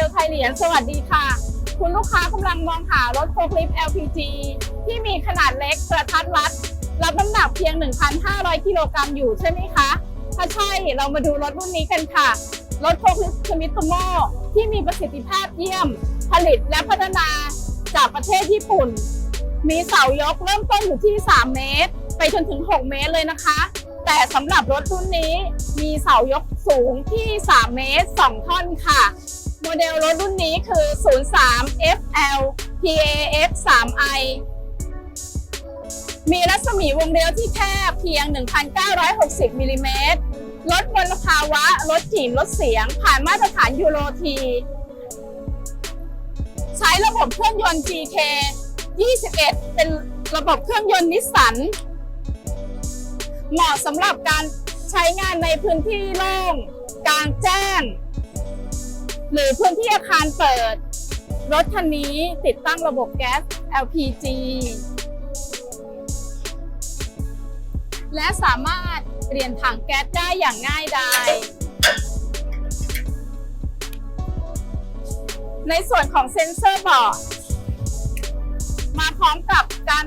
เซลไทยเหรียญสวัสดีค่ะ คุณลูกค้ากำลังมองหารถโฟล์คลิฟต์ LPG ที่มีขนาดเล็กกระทัดรัด รับน้ำหนักเพียง 1,500 กิโลกรัมอยู่ใช่ไหมคะ ถ้าใช่เรามาดูรถรุ่นนี้กันค่ะ รถโฟล์คลิฟต์ชมิโตโมที่มีประสิทธิภาพเยี่ยม ผลิตและพัฒนาจากประเทศญี่ปุ่น มีเสายกเริ่มต้นอยู่ที่ 3 เมตร ไปจนถึง 6 เมตรเลยนะคะ แต่สำหรับรถรุ่นนี้มีเสายกสูงที่ 3 เมตร 2 ท่อนค่ะ โมเดลรถรุ่นนี้คือ 03 FL PAX 3i มีรัศมีวงเลี้ยวที่แคบเพียง 1,960มิลลิเมตรลดมลภาวะลดกลิ่นลดเสียง ผ่านมาตรฐานยูโรที ใช้ระบบเครื่องยนต์ GK 21 เป็นระบบเครื่องยนต์นิสสัน เหมาะสำหรับการใช้งานในพื้นที่โล่ง กลางแจ้ง หรือพื้นที่อาคารเปิด รถคันนี้ติดตั้งระบบแก๊ส LPG และสามารถเปลี่ยนถังแก๊สได้อย่างง่ายดายในส่วนของเซ็นเซอร์บอร์ดมาพร้อมกับการ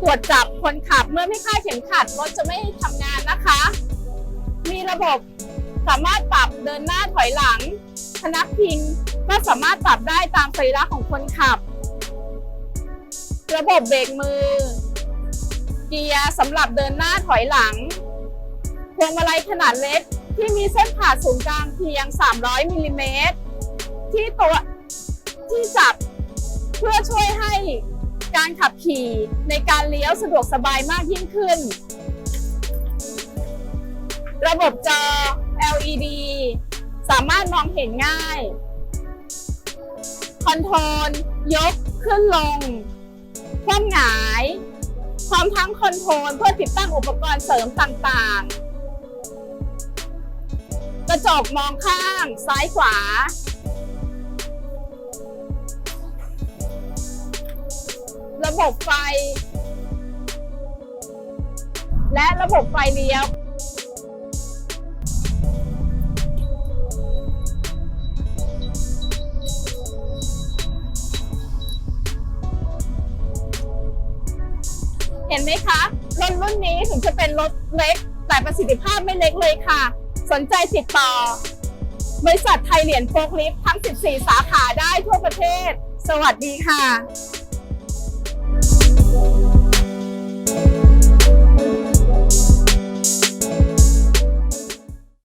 ตรวจจับคนขับเมื่อไม่คาดเข็มขัดรถจะไม่ทำงานนะคะ มีระบบสามารถปรับเดินหน้าถอยหลัง นักพิงก็สามารถปรับได้ตามสรีระของคนขับ ระบบเบรกมือ เกียร์สำหรับเดินหน้าถอยหลัง พวงมาลัยขนาดเล็กที่มีเส้นผ่าศูนย์กลางเพียง 300มิลลิเมตรที่ตัวที่จับเพื่อช่วยให้การขับขี่ในการเลี้ยวสะดวกสบายมากยิ่งขึ้น ระบบจอ LED สามารถมองเห็นง่าย คอนโทรลยกขึ้นลงคว่ำหงาย พร้อมทั้งคอนโทรลเพื่อติดตั้งอุปกรณ์เสริมต่างๆ กระจกมองข้างซ้ายขวา ระบบไฟ และระบบไฟเลี้ยว เห็นไหมคะรถรุ่นนี้ถึงจะเป็นรถเล็ก แต่ประสิทธิภาพไม่เล็กเลยค่ะ สนใจติดต่อ บริษัทไทยเหรียญโฟล์คลิฟต์ทั้ง 14 สาขาได้ทั่วประเทศ สวัสดีค่ะ